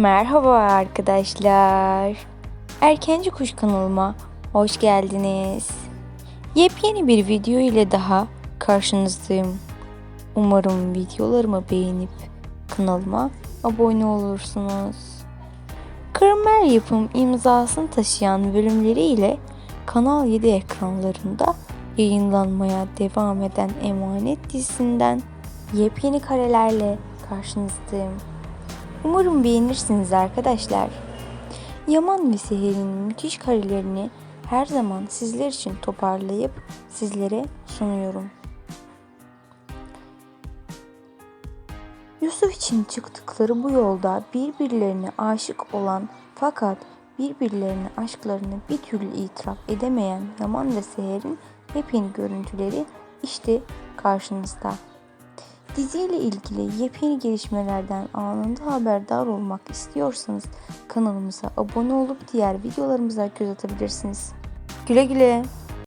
Merhaba arkadaşlar. Erkenci Kuş kanalıma hoş geldiniz. Yepyeni bir video ile daha karşınızdayım. Umarım videolarımı beğenip kanalıma abone olursunuz. Kırmer yapım imzasını taşıyan bölümleriyle Kanal 7 ekranlarında yayınlanmaya devam eden Emanet dizisinden yepyeni karelerle karşınızdayım. Umarım beğenirsiniz arkadaşlar. Yaman ve Seher'in müthiş karelerini her zaman sizler için toparlayıp sizlere sunuyorum. Yusuf için çıktıkları bu yolda birbirlerine aşık olan fakat birbirlerine aşklarını bir türlü itiraf edemeyen Yaman ve Seher'in yepyeni görüntüleri işte karşınızda. Diziyle ilgili yepyeni gelişmelerden anında haberdar olmak istiyorsanız kanalımıza abone olup diğer videolarımıza göz atabilirsiniz. Güle güle.